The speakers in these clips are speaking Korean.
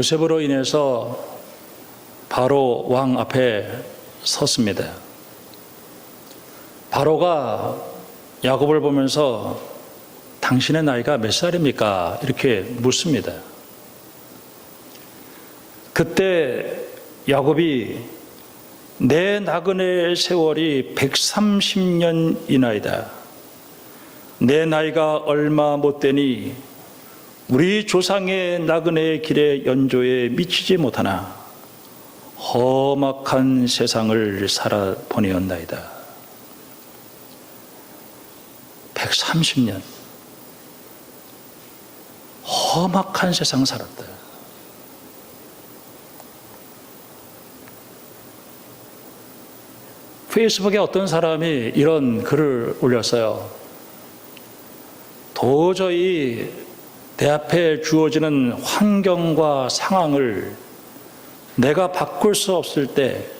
요셉으로 인해서 바로 왕 앞에 섰습니다. 바로가 야곱을 보면서 당신의 나이가 몇 살입니까? 이렇게 묻습니다. 그때 야곱이 내 나그네의 세월이 130년이나이다. 내 나이가 얼마 못 되니 우리 조상의 나그네의 길에 연조에 미치지 못하나 험악한 세상을 살아 보내었나이다. 130년 험악한 세상 살았다. 페이스북에 어떤 사람이 이런 글을 올렸어요. 도저히 내 앞에 주어지는 환경과 상황을 내가 바꿀 수 없을 때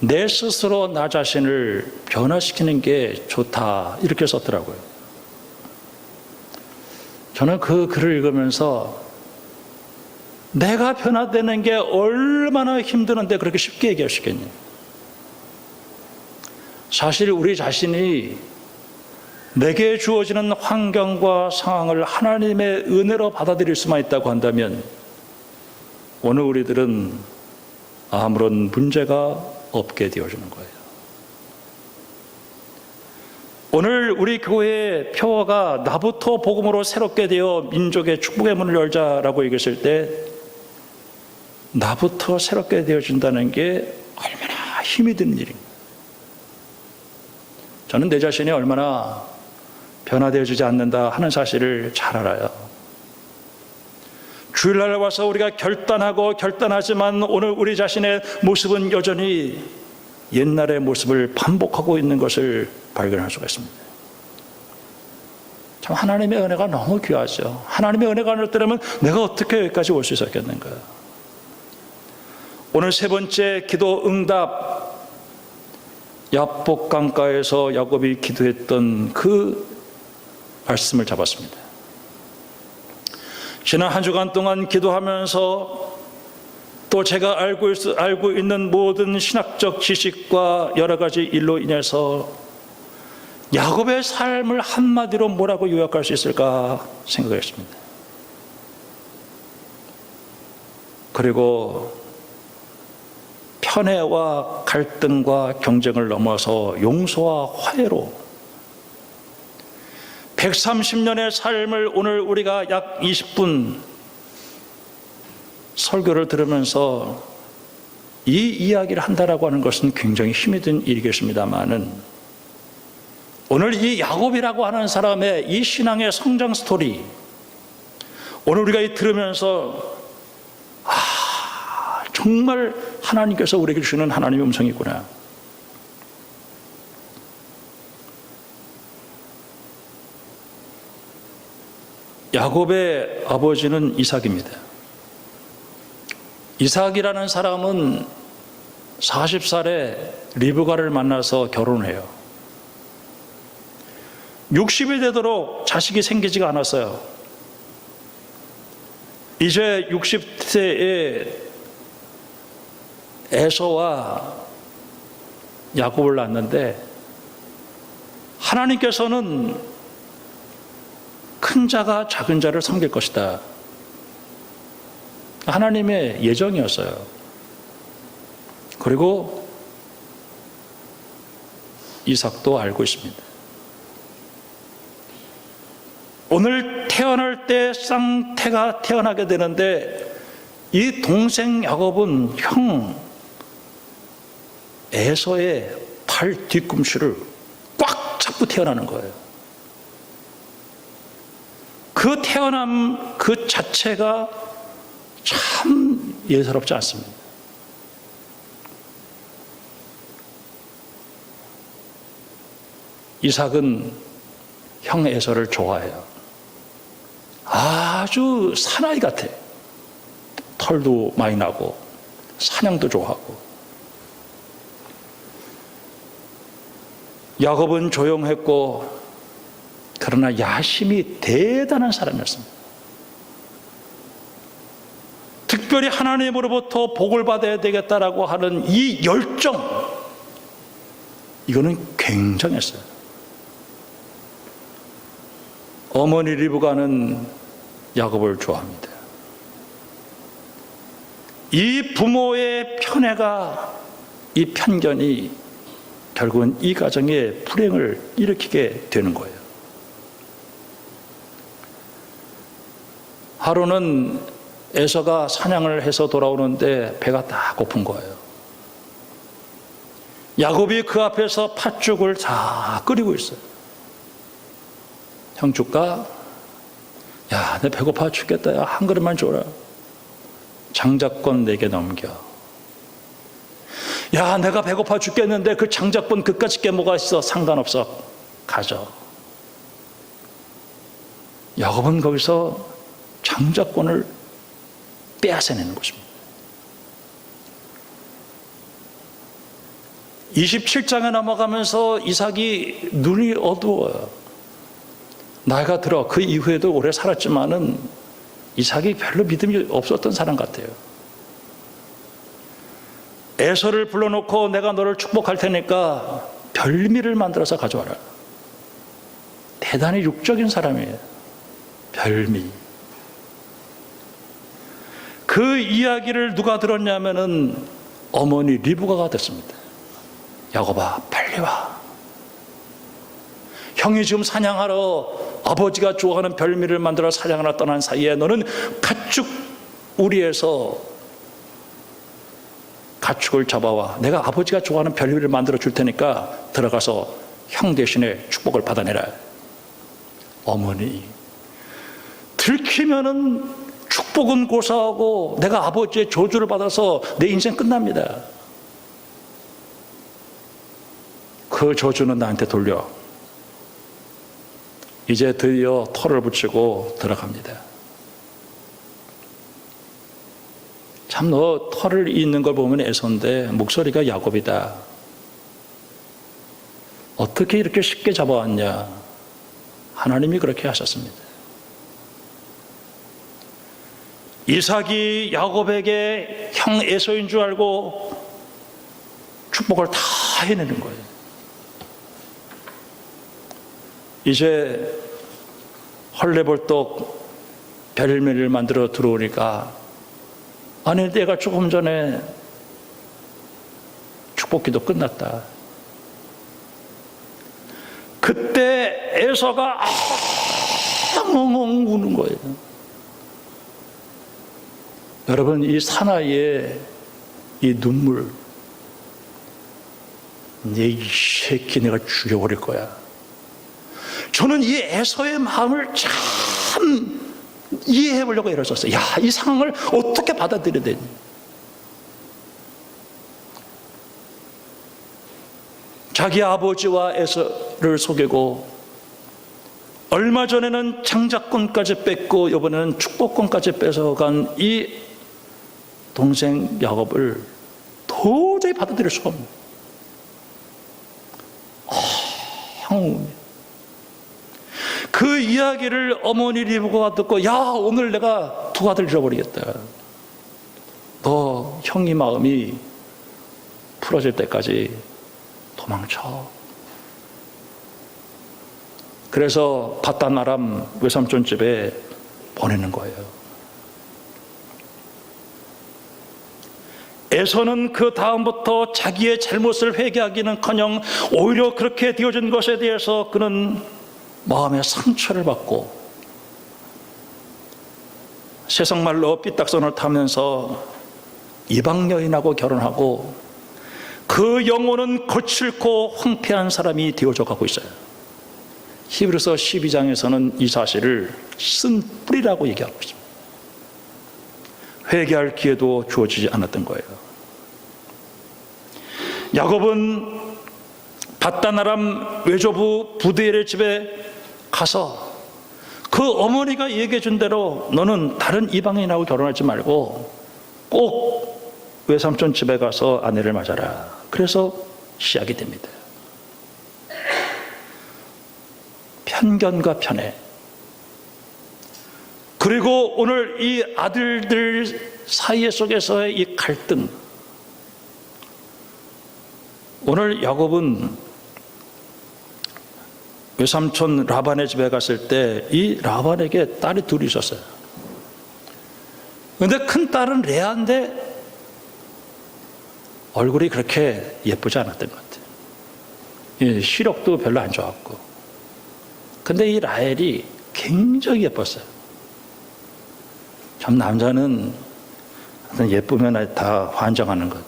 내 스스로 나 자신을 변화시키는 게 좋다. 이렇게 썼더라고요. 저는 그 글을 읽으면서 내가 변화되는 게 얼마나 힘드는데 그렇게 쉽게 얘기할 수 있겠니? 사실 우리 자신이 내게 주어지는 환경과 상황을 하나님의 은혜로 받아들일 수만 있다고 한다면 오늘 우리들은 아무런 문제가 없게 되어주는 거예요. 오늘 우리 교회의 표어가 나부터 복음으로 새롭게 되어 민족의 축복의 문을 열자라고 얘기했을 때 나부터 새롭게 되어준다는 게 얼마나 힘이 드는 일입니다. 저는 내 자신이 얼마나 변화되어지지 않는다 하는 사실을 잘 알아요. 주일날 와서 우리가 결단하고 결단하지만 오늘 우리 자신의 모습은 여전히 옛날의 모습을 반복하고 있는 것을 발견할 수가 있습니다. 참 하나님의 은혜가 너무 귀하죠. 하나님의 은혜가 없더라면 내가 어떻게 여기까지 올 수 있었겠는가. 오늘 세 번째 기도 응답 야복 강가에서 야곱이 기도했던 그 말씀을 잡았습니다. 지난 한 주간 동안 기도하면서 또 제가 알고, 있는 모든 신학적 지식과 여러 가지 일로 인해서 야곱의 삶을 한마디로 뭐라고 요약할 수 있을까 생각했습니다. 그리고 편애와 갈등과 경쟁을 넘어서 용서와 화해로 130년의 삶을 오늘 우리가 약 20분 설교를 들으면서 이 이야기를 한다라고 하는 것은 굉장히 힘이 든 일이겠습니다만은 오늘 이 야곱이라고 하는 사람의 이 신앙의 성장 스토리 오늘 우리가 이 들으면서 아 정말 하나님께서 우리에게 주시는 하나님의 음성이구나. 야곱의 아버지는 이삭입니다. 이삭이라는 사람은 40살에 리브가를 만나서 결혼해요. 60이 되도록 자식이 생기지가 않았어요. 이제 60세에 에서와 야곱을 낳았는데 하나님께서는 큰 자가 작은 자를 섬길 것이다. 하나님의 예정이었어요. 그리고 이삭도 알고 있습니다. 오늘 태어날 때 쌍태가 태어나게 되는데 이 동생 야곱은 형 에서의 팔 뒤꿈치를 꽉 잡고 태어나는 거예요. 그 태어남 그 자체가 참 예사롭지 않습니다. 이삭은 형 에서를 좋아해요. 아주 사나이 같아. 털도 많이 나고, 사냥도 좋아하고. 야곱은 조용했고, 그러나 야심이 대단한 사람이었습니다. 특별히 하나님으로부터 복을 받아야 되겠다라고 하는 이 열정, 이거는 굉장했어요. 어머니 리브가는 야곱을 좋아합니다. 이 부모의 편애가 이 편견이 결국은 이 가정에 불행을 일으키게 되는 거예요. 하루는 에서가 사냥을 해서 돌아오는데 배가 다 고픈 거예요. 야곱이 그 앞에서 팥죽을 다 끓이고 있어요. 형 줄까? 야, 내 배고파 죽겠다. 야, 한 그릇만 줘라. 장작권 내게 넘겨. 야, 내가 배고파 죽겠는데 그 장작권 그까짓 게 뭐가 있어? 상관없어. 가져. 야곱은 거기서 장작권을 빼앗아내는 것입니다. 27장에 넘어가면서 이삭이 눈이 어두워요. 나이가 들어 그 이후에도 오래 살았지만은 이삭이 별로 믿음이 없었던 사람 같아요. 에서를 불러놓고 내가 너를 축복할 테니까 별미를 만들어서 가져와라. 대단히 육적인 사람이에요. 별미. 그 이야기를 누가 들었냐면은 어머니 리브가가 됐습니다. 야곱아, 빨리 와. 형이 지금 사냥하러 아버지가 좋아하는 별미를 만들어 사냥하러 떠난 사이에 너는 가축 우리에서 가축을 잡아와 내가 아버지가 좋아하는 별미를 만들어 줄 테니까 들어가서 형 대신에 축복을 받아내라. 어머니 들키면은 축복은 고사하고 내가 아버지의 조주를 받아서 내 인생 끝납니다. 그 저주는 나한테 돌려. 이제 드디어 털을 붙이고 들어갑니다. 참 너 털을 잇는 걸 보면 애손데 목소리가 야곱이다. 어떻게 이렇게 쉽게 잡아왔냐? 하나님이 그렇게 하셨습니다. 이삭이 야곱에게 형 에서인 줄 알고 축복을 다 해내는 거예요. 이제 헐레벌떡 별미를 만들어 들어오니까 아니 내가 조금 전에 축복기도 끝났다. 그때 에서가 엉엉 우는 거예요. 여러분 이 사나이의 이 눈물 내이 새끼 내가 죽여버릴 거야. 저는 이 에서의 마음을 참 이해해 보려고 일어섰어요. 야, 이 상황을 어떻게 받아들여야 되니? 자기 아버지와 에서를 속이고 얼마 전에는 장자권까지 뺏고 이번에는 축복권까지 뺏어간 이 동생 야곱을 도저히 받아들일 수가 없는 아, 향후 그 이야기를 어머니 리브가 듣고 야 오늘 내가 두 아들 잃어버리겠다. 너 형이 마음이 풀어질 때까지 도망쳐. 그래서 바다나람 외삼촌 집에 보내는 거예요. 에서는 그 다음부터 자기의 잘못을 회개하기는커녕 오히려 그렇게 되어진 것에 대해서 그는 마음의 상처를 받고 세상 말로 삐딱선을 타면서 이방 여인하고 결혼하고 그 영혼은 거칠고 황폐한 사람이 되어져 가고 있어요. 히브리서 12장에서는 이 사실을 쓴 뿌리라고 얘기하고 있습니다. 회개할 기회도 주어지지 않았던 거예요. 야곱은 바다나람 외조부 부드엘의 집에 가서 그 어머니가 얘기해 준 대로 너는 다른 이방인하고 결혼하지 말고 꼭 외삼촌 집에 가서 아내를 맞아라. 그래서 시작이 됩니다. 편견과 편애. 그리고 오늘 이 아들들 사이 속에서의 이 갈등. 오늘 야곱은 외삼촌 라반의 집에 갔을 때 이 라반에게 딸이 둘이 있었어요. 근데 큰 딸은 레아인데 얼굴이 그렇게 예쁘지 않았던 것 같아요. 예, 시력도 별로 안 좋았고. 근데 이 라헬이 굉장히 예뻤어요. 참 남자는 예쁘면 다 환장하는 것.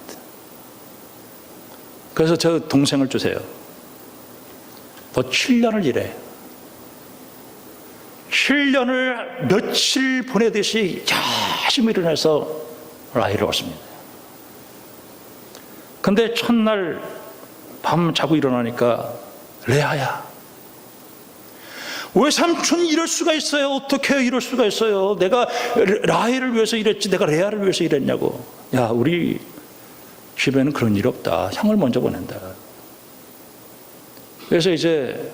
그래서 저 동생을 주세요. 더 7년을 일해. 7년을 며칠 보내듯이 야심히 일어나서 라헬을 얻습니다. 근데 첫날 밤 자고 일어나니까 레아야. 왜 삼촌 이럴 수가 있어요? 어떻게 이럴 수가 있어요? 내가 라헬을 위해서 일했지 내가 레아를 위해서 일했냐고. 야, 우리 집에는 그런 일 없다. 형을 먼저 보낸다. 그래서 이제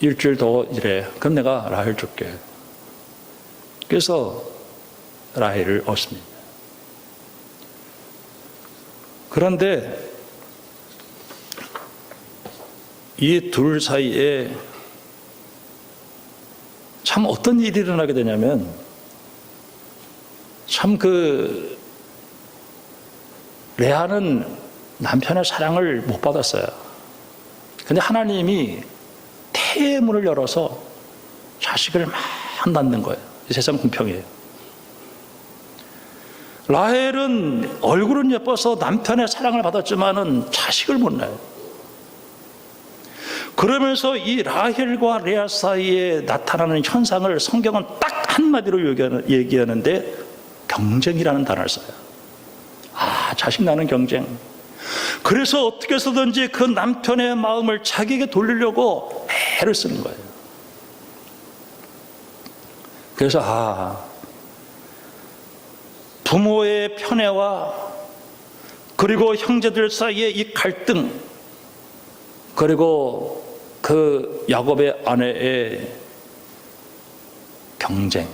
일주일 더 일해. 그럼 내가 라헬 줄게. 그래서 라헬을 얻습니다. 그런데 이 둘 사이에 참 어떤 일이 일어나게 되냐면 참 그 레아는 남편의 사랑을 못 받았어요. 근데 하나님이 태의 문을 열어서 자식을 막 낳는 거예요. 세상 공평이에요. 라헬은 얼굴은 예뻐서 남편의 사랑을 받았지만은 자식을 못 낳아요. 그러면서 이 라헬과 레아 사이에 나타나는 현상을 성경은 딱 한마디로 얘기하는데 경쟁이라는 단어를 써요. 아, 자식 낳는 경쟁. 그래서 어떻게 해서든지 그 남편의 마음을 자기에게 돌리려고 애를 쓰는 거예요. 그래서 아, 부모의 편애와 그리고 형제들 사이의 이 갈등 그리고 그 야곱의 아내의 경쟁.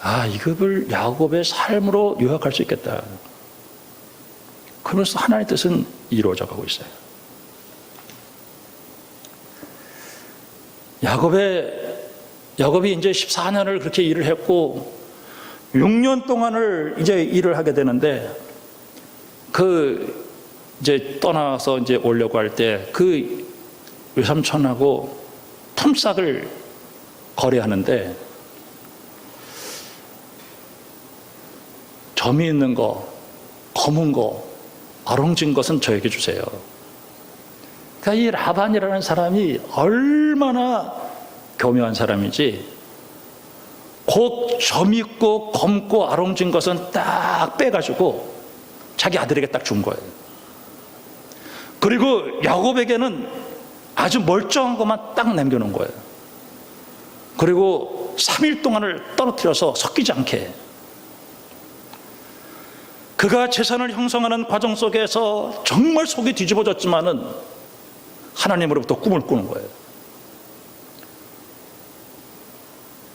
아 이것을 야곱의 삶으로 요약할 수 있겠다. 그러면서 하나님의 뜻은 이루어져 가고 있어요. 야곱의 야곱이 이제 14년을 그렇게 일을 했고 6년 동안을 이제 일을 하게 되는데 그 이제 떠나서 이제 오려고 할 때 그 외삼촌하고 품삯을 거래하는데 점이 있는 거, 검은 거, 아롱진 것은 저에게 주세요. 그러니까 이 라반이라는 사람이 얼마나 교묘한 사람이지 곧 점 있고 검고 아롱진 것은 딱 빼가지고 자기 아들에게 딱 준 거예요. 그리고 야곱에게는 아주 멀쩡한 것만 딱 남겨놓은 거예요. 그리고 3일 동안을 떨어뜨려서 섞이지 않게. 그가 재산을 형성하는 과정 속에서 정말 속이 뒤집어졌지만은 하나님으로부터 꿈을 꾸는 거예요.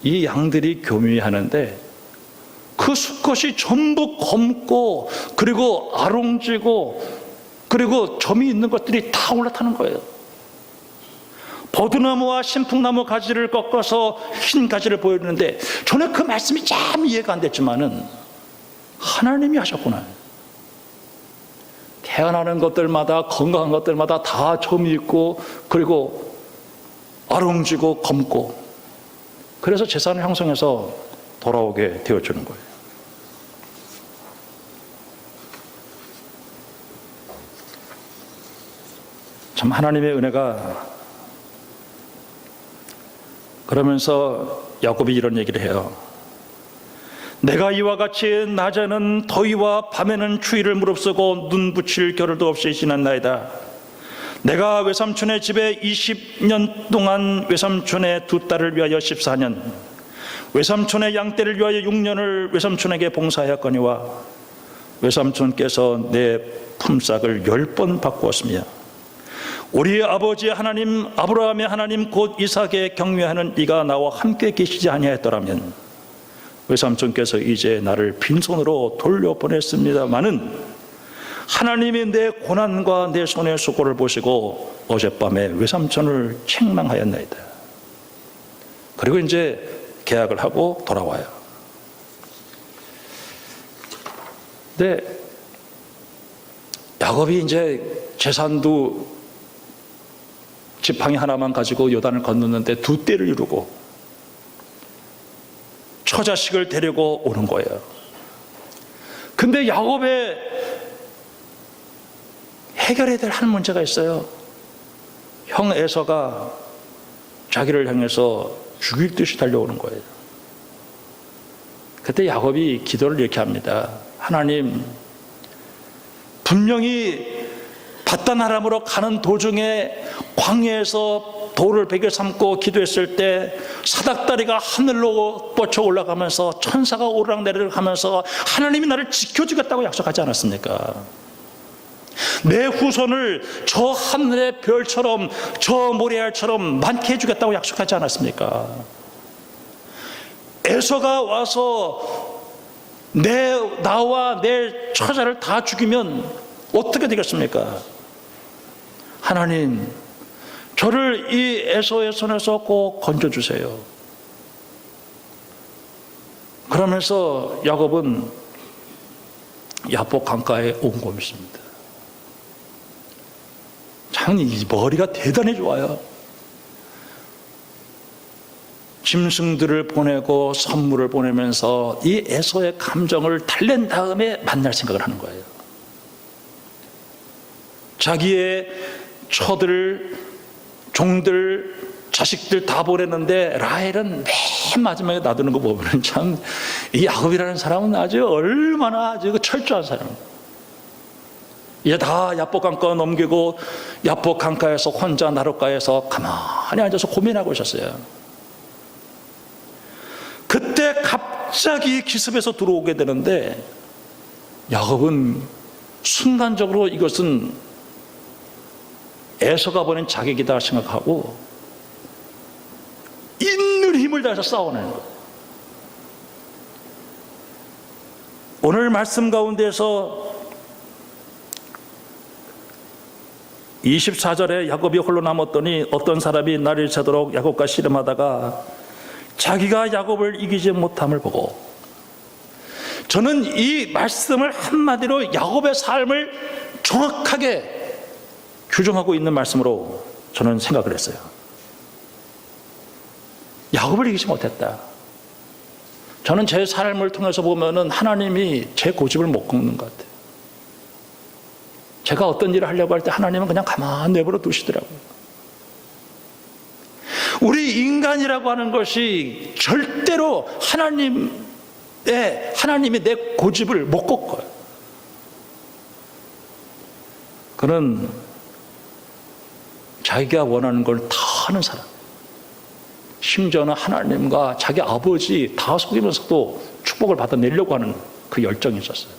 이 양들이 교묘히 하는데 그 수컷이 전부 검고 그리고 아롱지고 그리고 점이 있는 것들이 다 올라타는 거예요. 버드나무와 신풍나무 가지를 꺾어서 흰 가지를 보여주는데 저는 그 말씀이 참 이해가 안 됐지만은 하나님이 하셨구나. 태어나는 것들마다 건강한 것들마다 다 점이 있고 그리고 아롱지고 검고 그래서 재산을 형성해서 돌아오게 되어주는 거예요. 참 하나님의 은혜가 그러면서 야곱이 이런 얘기를 해요. 내가 이와 같이 낮에는 더위와 밤에는 추위를 무릅쓰고 눈 붙일 겨를도 없이 지났나이다. 내가 외삼촌의 집에 20년 동안 외삼촌의 두 딸을 위하여 14년, 외삼촌의 양떼를 위하여 6년을 외삼촌에게 봉사하였거니와 외삼촌께서 내 품삯을 열번 바꾸었으며 우리 아버지 하나님 아브라함의 하나님 곧 이삭의 경외하는 이가 나와 함께 계시지 아니하였더라면 외삼촌께서 이제 나를 빈손으로 돌려보냈습니다마는 하나님이 내 고난과 내 손의 수고를 보시고 어젯밤에 외삼촌을 책망하였나이다. 그리고 이제 계약을 하고 돌아와요. 근데 야곱이 이제 재산도 지팡이 하나만 가지고 요단을 건넜는데 두 떼를 이루고 처자식을 데리고 오는 거예요. 근데 야곱의 해결해야 될 한 문제가 있어요. 형 에서가 자기를 향해서 죽일 듯이 달려오는 거예요. 그때 야곱이 기도를 이렇게 합니다. 하나님, 분명히 바단 아람으로 가는 도중에 광야에서 돌을 베개 삼고 기도했을 때 사닥다리가 하늘로 뻗쳐 올라가면서 천사가 오르락내리락 하면서 하나님이 나를 지켜주겠다고 약속하지 않았습니까? 내 후손을 저 하늘의 별처럼 저 모래알처럼 많게 해주겠다고 약속하지 않았습니까? 에서가 와서 내 나와 내 처자를 다 죽이면 어떻게 되겠습니까? 하나님, 저를 이 에서의 손에서 꼭 건져 주세요. 그러면서 야곱은 야복 강가에 온 것입니다. 참, 이 머리가 대단히 좋아요. 짐승들을 보내고 선물을 보내면서 이 에서의 감정을 달랜 다음에 만날 생각을 하는 거예요. 자기의 처들, 종들, 자식들 다 보냈는데 라헬은 맨 마지막에 놔두는 거 보면 참 이 야곱이라는 사람은 아주 얼마나 아주 그 철저한 사람입니다. 이제 다 야복 강가 넘기고 야복 강가에서 혼자 나룻가에서 가만히 앉아서 고민하고 있었어요. 그때 갑자기 기습에서 들어오게 되는데 야곱은 순간적으로 이것은 에서가 보낸 자객이다 생각하고 있는 힘을 다해서 싸워내는 거예요. 오늘 말씀 가운데서 24절에 야곱이 홀로 남았더니 어떤 사람이 날을 새도록 야곱과 씨름하다가 자기가 야곱을 이기지 못함을 보고 저는 이 말씀을 한마디로 야곱의 삶을 정확하게 규정하고 있는 말씀으로 저는 생각을 했어요. 야곱을 이기지 못했다. 저는 제 삶을 통해서 보면은 하나님이 제 고집을 못 꺾는 것 같아요. 제가 어떤 일을 하려고 할 때 하나님은 그냥 가만 내버려 두시더라고요. 우리 인간이라고 하는 것이 절대로 하나님의 하나님이 내 고집을 못 꺾어요. 그는 자기가 원하는 걸 다 하는 사람. 심지어는 하나님과 자기 아버지 다 속이면서도 축복을 받아내려고 하는 그 열정이 있었어요.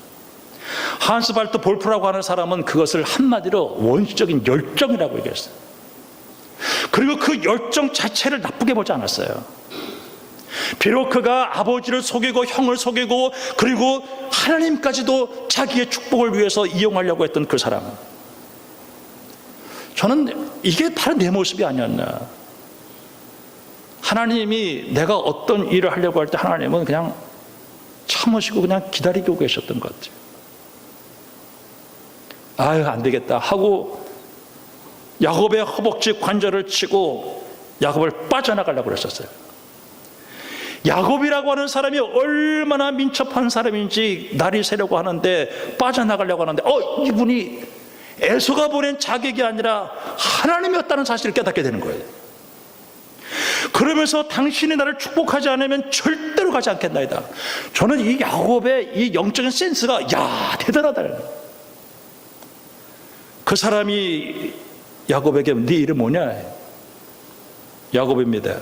한스 발트 볼프라고 하는 사람은 그것을 한마디로 원시적인 열정이라고 얘기했어요. 그리고 그 열정 자체를 나쁘게 보지 않았어요. 비록 그가 아버지를 속이고 형을 속이고 그리고 하나님까지도 자기의 축복을 위해서 이용하려고 했던 그 사람. 저는 이게 바로 내 모습이 아니었나. 하나님이 내가 어떤 일을 하려고 할 때 하나님은 그냥 참으시고 그냥 기다리고 계셨던 것 같아요. 아유, 안 되겠다 하고 야곱의 허벅지 관절을 치고 야곱을 빠져나가려고 그랬었어요. 야곱이라고 하는 사람이 얼마나 민첩한 사람인지 날이 새려고 하는데 빠져나가려고 하는데 어 이분이 에서가 보낸 자객이 아니라 하나님이었다는 사실을 깨닫게 되는 거예요. 그러면서 당신이 나를 축복하지 않으면 절대로 가지 않겠나이다. 저는 이 야곱의 이 영적인 센스가 야 대단하다. 그 사람이 야곱에게 네 이름 뭐냐? 야곱입니다.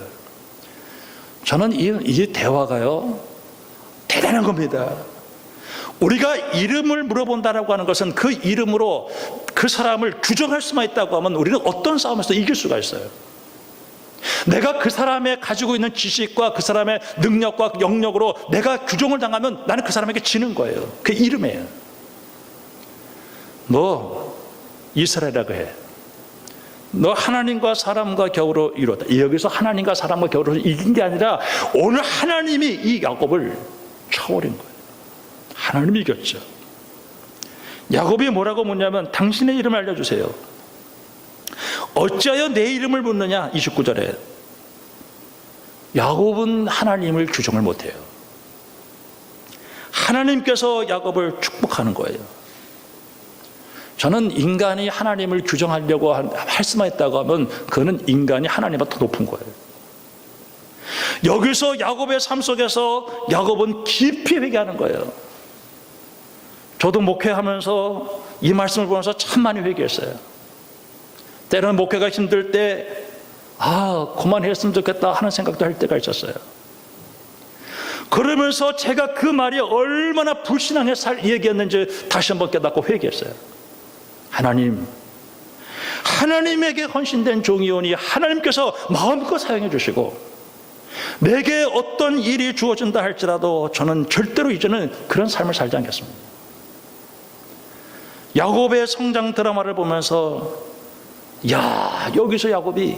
저는 이, 이 대화가요 대단한 겁니다. 우리가 이름을 물어본다라고 하는 것은 그 이름으로 그 사람을 규정할 수만 있다고 하면 우리는 어떤 싸움에서 이길 수가 있어요. 내가 그 사람의 가지고 있는 지식과 그 사람의 능력과 영역으로 내가 규정을 당하면 나는 그 사람에게 지는 거예요. 그 이름이에요. 너 이스라엘이라고 해. 너 하나님과 사람과 겨우로 이뤘다. 여기서 하나님과 사람과 겨우로 이긴 게 아니라 오늘 하나님이 이 야곱을 쳐버린 거예요. 하나님이 이겼죠. 야곱이 뭐라고 묻냐면 당신의 이름을 알려주세요. 어찌하여 내 이름을 묻느냐? 29절에. 야곱은 하나님을 규정을 못해요. 하나님께서 야곱을 축복하는 거예요. 저는 인간이 하나님을 규정하려고 할 수만 있다고 하면 그는 인간이 하나님보다 더 높은 거예요. 여기서 야곱의 삶 속에서 야곱은 깊이 회개하는 거예요. 저도 목회하면서 이 말씀을 보면서 참 많이 회개했어요. 때로는 목회가 힘들 때, 아, 그만했으면 좋겠다 하는 생각도 할 때가 있었어요. 그러면서 제가 그 말이 얼마나 불신앙의 살 얘기였는지 다시 한번 깨닫고 회개했어요. 하나님, 하나님에게 헌신된 종이오니 하나님께서 마음껏 사용해 주시고 내게 어떤 일이 주어진다 할지라도 저는 절대로 이제는 그런 삶을 살지 않겠습니다. 야곱의 성장 드라마를 보면서 야 여기서 야곱이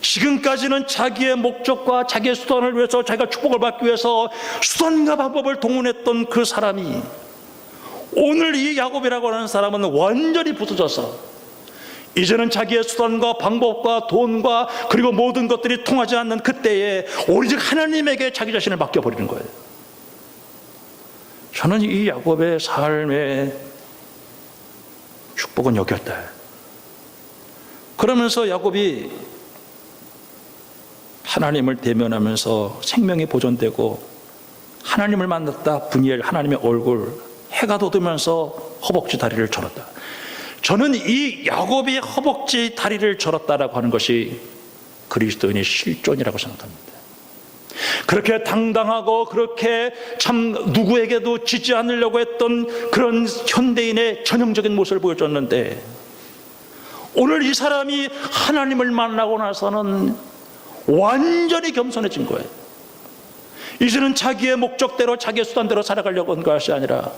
지금까지는 자기의 목적과 자기의 수단을 위해서 자기가 축복을 받기 위해서 수단과 방법을 동원했던 그 사람이 오늘 이 야곱이라고 하는 사람은 완전히 부서져서 이제는 자기의 수단과 방법과 돈과 그리고 모든 것들이 통하지 않는 그때에 오직 하나님에게 자기 자신을 맡겨버리는 거예요. 저는 이 야곱의 삶의 축복은 여기였다. 그러면서 야곱이 하나님을 대면하면서 생명이 보존되고 하나님을 만났다 분이엘 하나님의 얼굴 해가 돋으면서 허벅지 다리를 절었다. 저는 이 야곱이 허벅지 다리를 절었다라고 하는 것이 그리스도인의 실존이라고 생각합니다. 그렇게 당당하고 그렇게 참 누구에게도 지지 않으려고 했던 그런 현대인의 전형적인 모습을 보여줬는데 오늘 이 사람이 하나님을 만나고 나서는 완전히 겸손해진 거예요. 이제는 자기의 목적대로 자기의 수단대로 살아가려고 한 것이 아니라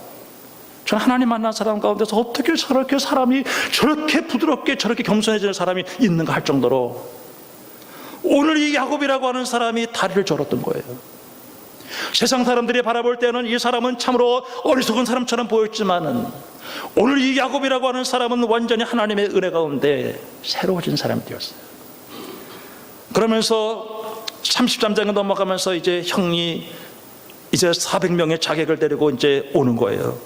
저는 하나님 만난 사람 가운데서 어떻게 저렇게 사람이 저렇게 부드럽게 저렇게 겸손해지는 사람이 있는가 할 정도로 오늘 이 야곱이라고 하는 사람이 다리를 절었던 거예요. 세상 사람들이 바라볼 때는 이 사람은 참으로 어리석은 사람처럼 보였지만은 오늘 이 야곱이라고 하는 사람은 완전히 하나님의 은혜 가운데 새로워진 사람이 되었어요. 그러면서 33장에 넘어가면서 이제 형이 이제 400명의 자객을 데리고 이제 오는 거예요.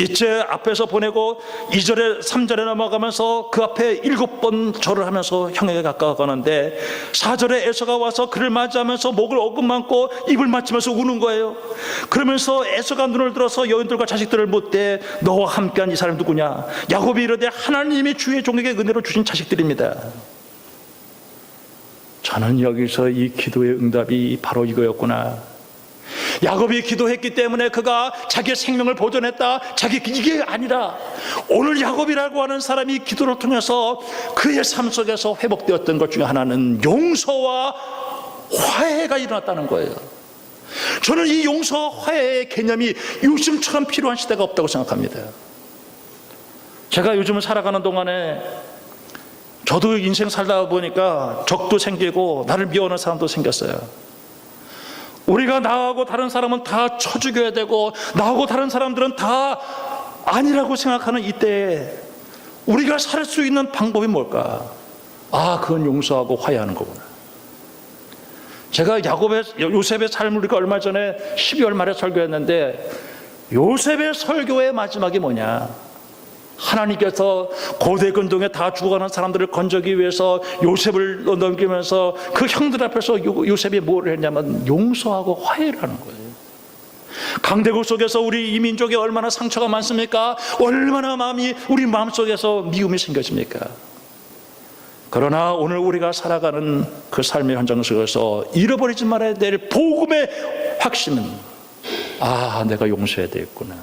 이제 앞에서 보내고 2절에 3절에 넘어가면서 그 앞에 일곱 번 절을 하면서 형에게 가까워가는데 4절에 에서가 와서 그를 맞이하면서 목을 어긋만고 입을 맞추면서 우는 거예요. 그러면서 에서가 눈을 들어서 여인들과 자식들을 묻되 너와 함께한 이 사람 누구냐? 야곱이 이르되 하나님이 주의 종에게 은혜로 주신 자식들입니다. 저는 여기서 이 기도의 응답이 바로 이거였구나. 야곱이 기도했기 때문에 그가 자기의 생명을 보존했다. 자기 이게 아니라 오늘 야곱이라고 하는 사람이 기도를 통해서 그의 삶 속에서 회복되었던 것 중에 하나는 용서와 화해가 일어났다는 거예요. 저는 이 용서 화해의 개념이 요즘처럼 필요한 시대가 없다고 생각합니다. 제가 요즘 살아가는 동안에 저도 인생 살다 보니까 적도 생기고 나를 미워하는 사람도 생겼어요. 우리가 나하고 다른 사람은 다 쳐 죽여야 되고 나하고 다른 사람들은 다 아니라고 생각하는 이때에 우리가 살 수 있는 방법이 뭘까? 아, 그건 용서하고 화해하는 거구나. 제가 야곱의 요셉의 삶을 우리가 얼마 전에 12월 말에 설교했는데 요셉의 설교의 마지막이 뭐냐? 하나님께서 고대 근동에 다 죽어가는 사람들을 건져기 위해서 요셉을 넘기면서 그 형들 앞에서 요, 셉이 뭘 했냐면 용서하고 화해를 하는 거예요. 강대국 속에서 우리 이 민족에 얼마나 상처가 많습니까? 얼마나 마음이 우리 마음 속에서 미움이 생겨집니까? 그러나 오늘 우리가 살아가는 그 삶의 현장 속에서 잃어버리지 말아야 될 복음의 확신은 아, 내가 용서해야 되겠구나.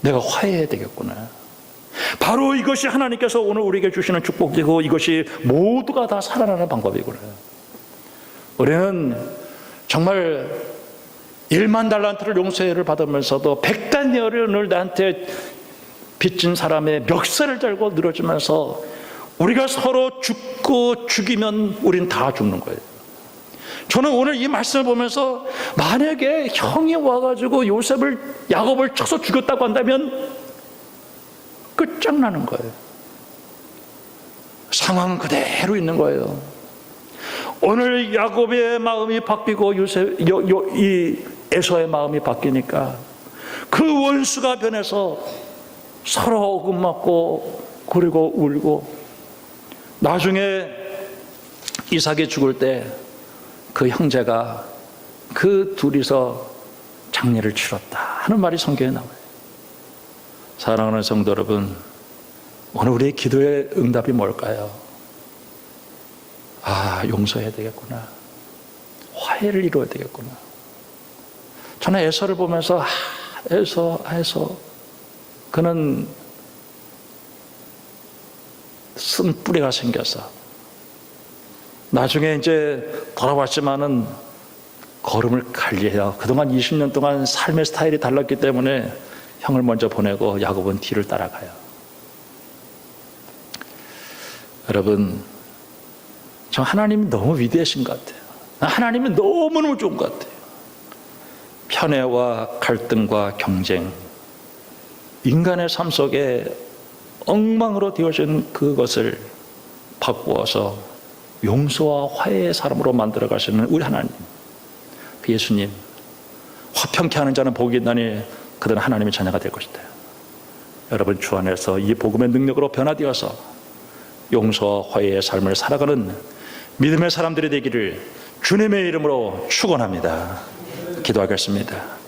내가 화해해야 되겠구나. 바로 이것이 하나님께서 오늘 우리에게 주시는 축복이고 이것이 모두가 다 살아나는 방법이구나. 우리는 정말 1만 달란트를 용서를 받으면서도 백단여를 나한테 빚진 사람의 멱살을 달고 늘어지면서 우리가 서로 죽고 죽이면 우린 다 죽는 거예요. 저는 오늘 이 말씀을 보면서 만약에 형이 와가지고 요셉을 야곱을 쳐서 죽였다고 한다면 끝장나는 거예요. 상황은 그대로 있는 거예요. 오늘 야곱의 마음이 바뀌고 요셉 요, 요, 이 에서의 마음이 바뀌니까 그 원수가 변해서 서로 어긋맞고 그리고 울고 나중에 이삭이 죽을 때 그 형제가 그 둘이서 장례를 치렀다 하는 말이 성경에 나와요. 사랑하는 성도 여러분, 오늘 우리의 기도의 응답이 뭘까요? 아, 용서해야 되겠구나. 화해를 이루어야 되겠구나. 저는 에서를 보면서, 아, 에서, 에서. 그는 쓴 뿌리가 생겨서 나중에 이제 돌아왔지만은 걸음을 갈려요. 그동안 20년 동안 삶의 스타일이 달랐기 때문에 형을 먼저 보내고 야곱은 뒤를 따라가요. 여러분, 저 하나님이 너무 위대하신 것 같아요. 하나님이 너무너무 좋은 것 같아요. 편애와 갈등과 경쟁, 인간의 삶 속에 엉망으로 되어진 그것을 바꾸어서 용서와 화해의 사람으로 만들어 가시는 우리 하나님, 그 예수님, 화평케 하는 자는 복이 있나니 그들은 하나님의 자녀가 될 것이다. 여러분 주 안에서 이 복음의 능력으로 변화되어서 용서와 화해의 삶을 살아가는 믿음의 사람들이 되기를 주님의 이름으로 축원합니다. 기도하겠습니다.